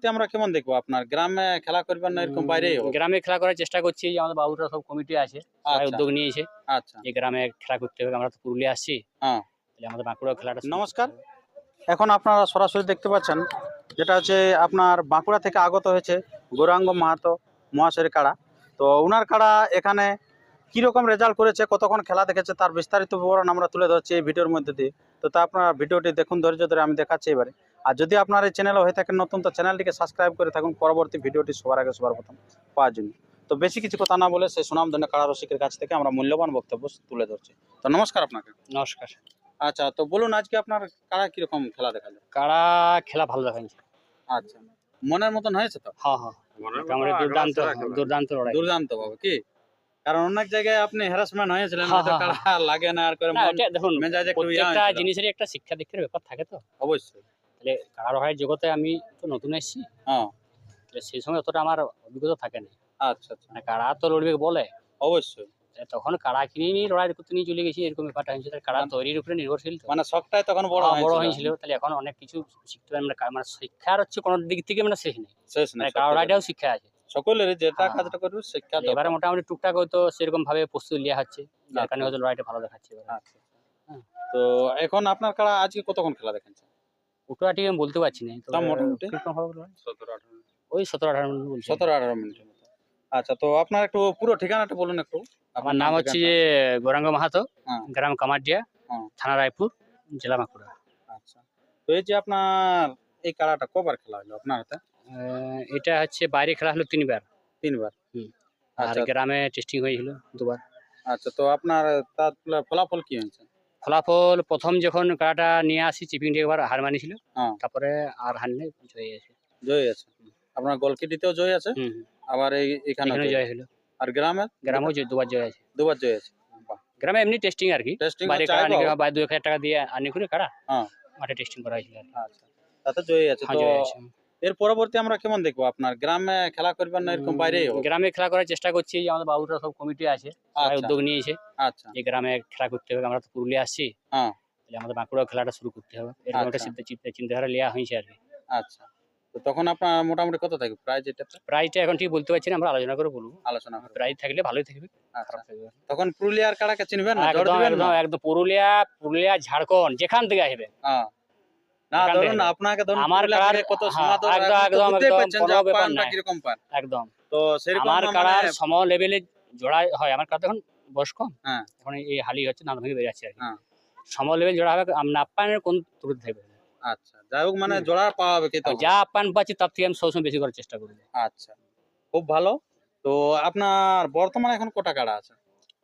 পরবর্তী আমরা কেমন দেখব? আপনার গ্রামে খেলা করবেন না এরকম বাইরে গ্রামে খেলা করার চেষ্টা করছি যে আমাদের বাবুরা সব কমিটি আছে আচ্ছা। উদ্যোগ নিয়েছে আচ্ছা। যে গ্রামে খেলা করতে হবে আমরা তো পুরুলিয়া আসছি। হ্যাঁ। তাহলে আমাদের বাঁকুড়া খেলাটা নমস্কার। এখন আপনারা সরাসরি দেখতে পাচ্ছেন যেটা হচ্ছে আপনার বাঁকুড়া থেকে আগত হয়েছে গৌরাঙ্গ মাহাতো মহাশয়ের কাড়া। তো ওনার কাড়া এখানে কীরকম রেজাল্ট করেছে কতক্ষণ খেলা দেখেছে তার বিস্তারিত বিবরণ আমরা তুলে ধরছি এই ভিডিওর মধ্যে দিয়ে। তো তা আপনারা ভিডিওটি দেখুন ধৈর্য ধরে আমি দেখাচ্ছি এবারে। আর যদি আপনার এই চ্যানেলে হয়ে থাকেন নতুন তো চ্যানেলটিকে সাবস্ক্রাইব করে থাকুন। পরবর্তী ভিডিওটি সবার আগে সবার প্রথম পাওয়ার জন্য। তো বেশি কিছু কথা না বলে সেই সুনামধন্য কাড়া রসিকের কাছ থেকে আমরা মূল্যবান বক্তব্য তুলে ধরছি। তো নমস্কার আপনাকে। নমস্কার। আচ্ছা তো বলুন আজকে আপনার কারা কীরকম খেলা দেখাল? কারা খেলা ভালো দেখাচ্ছে আচ্ছা মনের মতন হয়েছে তো? হ্যাঁ হ্যাঁ। দুর্দান্ত দুর্দান্ত লড়াই। দুর্দান্ত বাবু কি? কারণ অনেক জায়গায় আপনি হ্যারাসমেন্ট হয়েছিলেন হ্যাঁ, হ্যাঁ, কাড়া লাগে না আর করে দেখুন মেজাজ একটু। জিনিসেরই একটা শিক্ষা দীক্ষার ব্যাপার থাকে তো। অবশ্যই। কারা জগতে আমি তো নতুন এসেছি। হ্যাঁ। সেই সময় অতটা আমার অভিজ্ঞতা থাকে না। আচ্ছা আচ্ছা। মানে কারা তো লড়বে বলে? অবশ্যই। তখন কারা কিনে নিয়ে লড়াই করতে নিয়ে চলে গেছি এরকম ব্যাপারটা হয়েছে। তাহলে কারা তৈরির উপরে নির্ভরশীল মানে শখটাই তখন বড় হ্যাঁ, বড় হয়েছিল। হয়েছিল। তাহলে এখন অনেক কিছু শিখতে পারি মানে মানে শিক্ষার হচ্ছে কোনো দিক থেকে মানে শেষ নেই। শেষ না মানে কারা লড়াইটাও শিক্ষা আছে। সকলের যেটা হ্যাঁ। কাজটা করবে শিক্ষা এবারে মোটামুটি টুকটাক হয়তো সেরকম ভাবে প্রস্তুতি নেওয়া হচ্ছে। যার কারণে আচ্ছা। হয়তো লড়াইটা ভালো দেখাচ্ছে। আচ্ছা। তো এখন আপনার কাড়া আজকে কতক্ষণ খেলা দেখাচ্ছে ওটা ঠিক আমি বলতে পারছি না। তা মোটামুটি? ওই সতেরো আঠারো মিনিট বলছি। সতেরো আঠারো মিনিটের মতো। আচ্ছা তো আপনার একটু পুরো ঠিকানাটা বলুন একটু। আমার নাম হচ্ছে যে গৌরাঙ্গ মাহাতো হ্যাঁ। গ্রাম কামারডিয়া হ্যাঁ। থানা রায়পুর জেলা বাঁকুড়া। আচ্ছা। তো এই যে আপনার এই কাড়াটা কবার খেলা হলো আপনার হাতে? আহ, এটা হচ্ছে বাইরে খেলা হলো তিনবার। তিনবার? হুম। আর আচ্ছা গ্রামে টেস্টিং হয়েছিল দুবার। আচ্ছা তো আপনার তার ফলাফল কি হয়েছে? ফলাফল প্রথম যখন কাটা নিয়ে আসি চিপিং একবার হার মানিছিল হ্যাঁ। তারপরে আর হারলে জয় গেছে জয় আছে আপনার গোলকিটিতেও জয় আছে। আবার এই এখানে জয় হলো। আর গ্রামে? গ্রামেও জয়- দুবার জয় আছে। দুবার জয় আছে। গ্রামে এমনি টেস্টিং আর কি। বাইরে কাড়া আনি বাইরে দু হাজার টাকা দিয়ে আনি করে কাড়া হ্যাঁ। মাঠে টেস্টিং করা হয়েছিল আচ্ছা। তাতে জয় আছে। হ্যাঁ তো আছে। এর পরবর্তী আমরা কেমন দেখব? আপনার গ্রামে খেলা করবেন না এরকম বাইরে গ্রামে খেলা করার চেষ্টা করছি আমাদের বাবুরা সব কমিটি আছে আচ্ছা। উদ্যোগ নিয়েছে আচ্ছা। যে গ্রামে খেলা করতে হবে আমরা তো পুরুলিয়া আসছি। হ্যাঁ। আমাদের বাঁকুড়া খেলাটা শুরু করতে হবে। এরকম একটা আচ্ছা। চিন্তা চিন্তা- চিন্তাধারা নেওয়া হয়েছে আর কি। আচ্ছা। তো তখন আপনার মোটামুটি কত থাকবে? প্রাইজ এটাতে প্রাইসটা এখন ঠিক বলতে পারছি না আমরা আলোচনা করে বলব। আলোচনা প্রাইজ থাকলে ভালোই থাকবে আচ্ছা। তখন পুরুলিয়ার কাড়াকে চিনবেন না? একদম একদম। পুরুলিয়া পুরুলিয়া ঝাড়খণ্ড যেখান থেকে আসবে। হ্যাঁ। না ধরুন আপনাকে ধরুন আমার পুরুলিয়া কত হ্যাঁ, সমাদর একদম, একদম, বুঝতেই একদম, পারছেন যে কোনো ব্যাপার পানটা নাই। কীরকম পান। একদম। তো সেরকম আমার মানে- সম লেভেলে জোড়া হয় আমার কাড়া এখন বয়স কম হ্যাঁ। এখন এই হালি হচ্ছে নাম ভেঙে বেরিয়েছে আর। সম লেভেল জোড়া হবে আমরা কোন ত্রুটি থাকবে? আচ্ছা যাই হোক মানে জোড়া পাওয়া হবে কি আর যা পাচ্ছি তার থেকে আমি সবসময় বেশি করার চেষ্টা করব আচ্ছা খুব ভালো। তো আপনার বর্তমানে এখন কটা কাড়া আছে?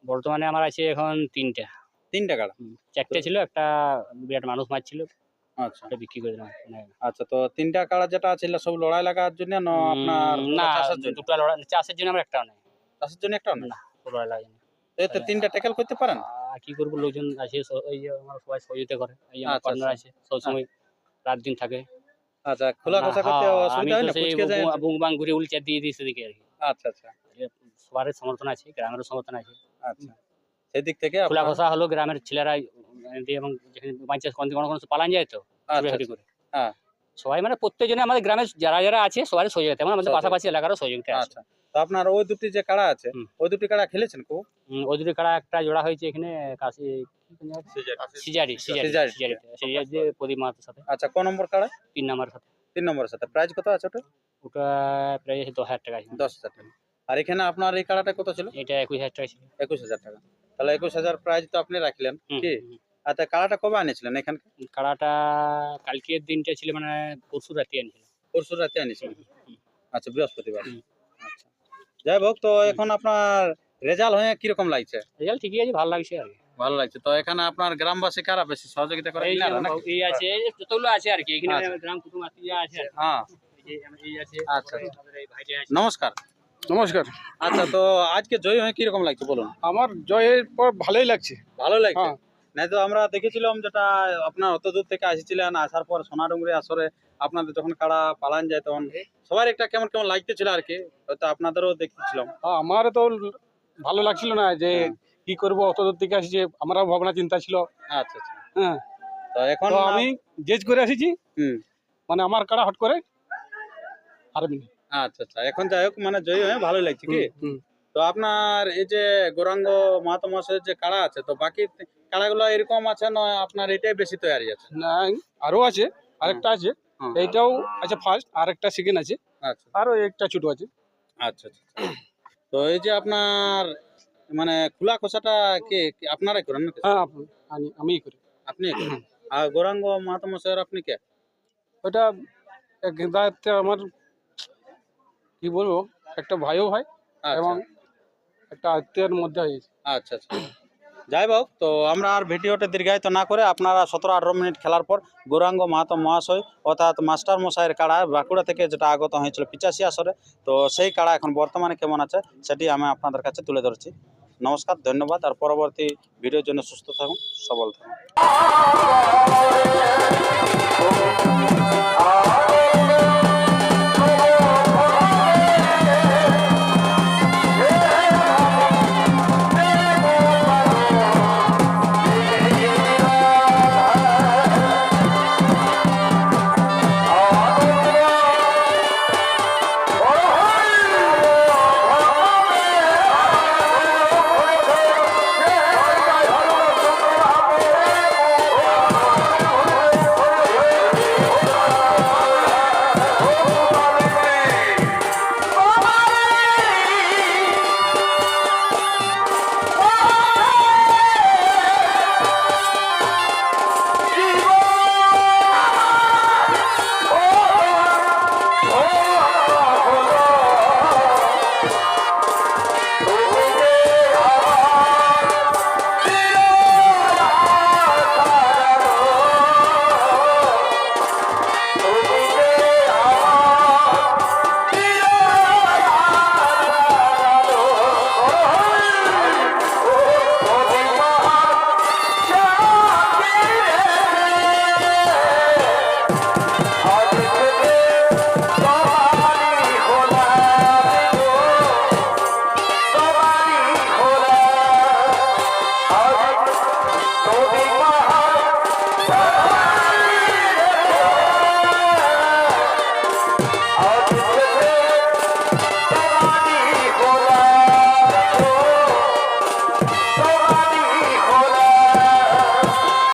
বর্তমানে আমার আছে এখন তিনটা। তিনটা কাড়া। চারটে ছিল একটা বিরাট মানুষ মারছিল। আচ্ছা। ওটা বিক্রি করে দিলাম মানে, আচ্ছা তো তিনটা কাড়া যেটা ছিল সব লড়াই লাগার জন্য না আপনার না চাষের জন্য? দুটো লড়াই চাষের জন্য আমার একটাও নেই। চাষের জন্য না লড়াই তিনটা ট্যাকেল করতে পারেন? কি করব লোকজন আছে এই আমার সবাই সহযোগিতা করে এই আমার আচ্ছা, পার্টনার আছে সবসময় রাত দিন থাকে। আচ্ছা খোলা কথা হ্যাঁ, করতে অসুবিধা হয় না? সেই যায় বুং বাং ঘুরে উলচে দিয়ে দিই সেদিকে আর কি। আচ্ছা আচ্ছা। সবার সমর্থন আছে গ্রামের সমর্থন আছে। আচ্ছা। সেদিক থেকে খোলা ঘষা হলো গ্রামের ছেলেরা এবং যেখানে পঞ্চায়েত কোনো কোনো কোনো পালান যায় তো আচ্ছা, চুরি হারি আচ্ছা, করে। হ্যাঁ। সবাই মানে প্রত্যেকজনে আমাদের গ্রামের যারা যারা আছে সবাই সহযোগিতা মানে আমাদের পাশাপাশি এলাকারও সহযোগিতা আছে। আচ্ছা। তো আপনার ওই দুটি যে কাড়া আছে ওই দুটি কাড়া খেলেছেন খুব? উম, ওই দুটো কাড়া একটা জোড়া হয়েছে এখানে কাশি কি সিজারি। সিজারি সিজারি। সিজারি। সিজারি প্রদীপ মাহাতোর সাথে। আচ্ছা কোন নম্বর কাড়া? তিন নাম্বার সাথে। তিন নম্বরের সাথে। প্রাইস কত আছে ওটা ওটা প্রায় আছে দশ হাজার টাকা। আছে। দশ হাজার টাকা। আর এখানে আপনার এই কাড়াটা কত ছিল? এটা একুশ হাজার টাকা ছিল। একুশ হাজার টাকা। তাহলে একুশ হাজার প্রাইজ তো আপনি রাখলেন কি? হুম। আচ্ছা কাড়াটা কবে আনিয়েছিলেন এখানে কাড়াটা কালকের দিনটা ছিল মানে পরশু রাতে আনিছিল পরশু রাতে আনিয়েছিলেন? আচ্ছা বৃহস্পতিবার। আচ্ছা। যাই হোক তো এখন আপনার রেজাল্ট হয়ে কীরকম লাগছে? রেজাল্ট ঠিকই আছে ভালো লাগছে আর ভালো লাগছে। তো এখানে আপনার গ্রামবাসী কারা বেশি সহযোগিতা করে এই আছে যতগুলো আছে আর কি এখানে আচ্ছা। গ্রাম কুটুম আত্মীয় আছে হ্যাঁ। এই যে আমার এই আছে আচ্ছা। আমাদের এই ভাইটা আছে। নমস্কার। নমস্কার। আচ্ছা তো আজকে জয় হয়ে কীরকম লাগছে বলুন? আমার জয়ের পর ভালোই লাগছে। ভালো লাগছে? হ্যাঁ। নাই তো আমরা দেখেছিলাম যেটা আপনার অত দূর থেকে আসছিলেন আসার পর সোনাডুঙ্গরি আসরে আপনাদের যখন কাড়া পালান যায় তখন সবার একটা কেমন কেমন লাগতেছিল আর কি হয়তো আপনাদেরও দেখতেছিলাম হ্যাঁ, আমার তো ভালো লাগছিল না যে হ্যাঁ। কি করব অত দূর থেকে আসছে আমারও ভাবনা চিন্তা ছিল। আচ্ছা আচ্ছা। হ্যাঁ। তো এখন আমি জেজ করে আসিছি। মানে আমার কাড়া হট করে হারবেন আচ্ছা আচ্ছা। এখন যাই হোক মানে জয়ী হয়ে ভালো লাগছে কি? তো আপনার এই যে গৌরাঙ্গ মাহাতো মহাশয়ের যে কাড়া আছে তো বাকি কাড়াগুলো এরকম আছে না আপনার এটাই বেশি তৈরি আছে? না আরও আছে আরেকটা আছে। এইটাও আছে ফার্স্ট আর একটা সেকেন্ড আছে। আচ্ছা। আরও একটা ছোট আছে। আচ্ছা আচ্ছা তো এই যে আপনার মানে খোলা খোসাটা কে আপনারাই করেন নাকি? হ্যাঁ আমি আমিই করি। আপনি আর গৌরাঙ্গ মাহাতো মহাশয়ের আপনি কে? ওটা দায়িত্বে আমার কি বলব একটা ভাইও হয় আচ্ছা। এবং একটা আত্মীয়ের মধ্যে হয়েছে। আচ্ছা আচ্ছা। যাই হোক, তো আমরা আর ভিডিওটা দীর্ঘায়িত না করে আপনারা সতেরো আঠারো মিনিট খেলার পর গৌরাঙ্গ মাহাতো মহাশয় অর্থাৎ মাস্টার মশাইয়ের কাড়া বাঁকুড়া থেকে যেটা আগত হয়েছিল পিচাশি আসরে, তো সেই কাড়া এখন বর্তমানে কেমন আছে সেটি আমি আপনাদের কাছে তুলে ধরছি। নমস্কার, ধন্যবাদ, আর পরবর্তী ভিডিওর জন্য সুস্থ থাকুন, সবল থাকুন।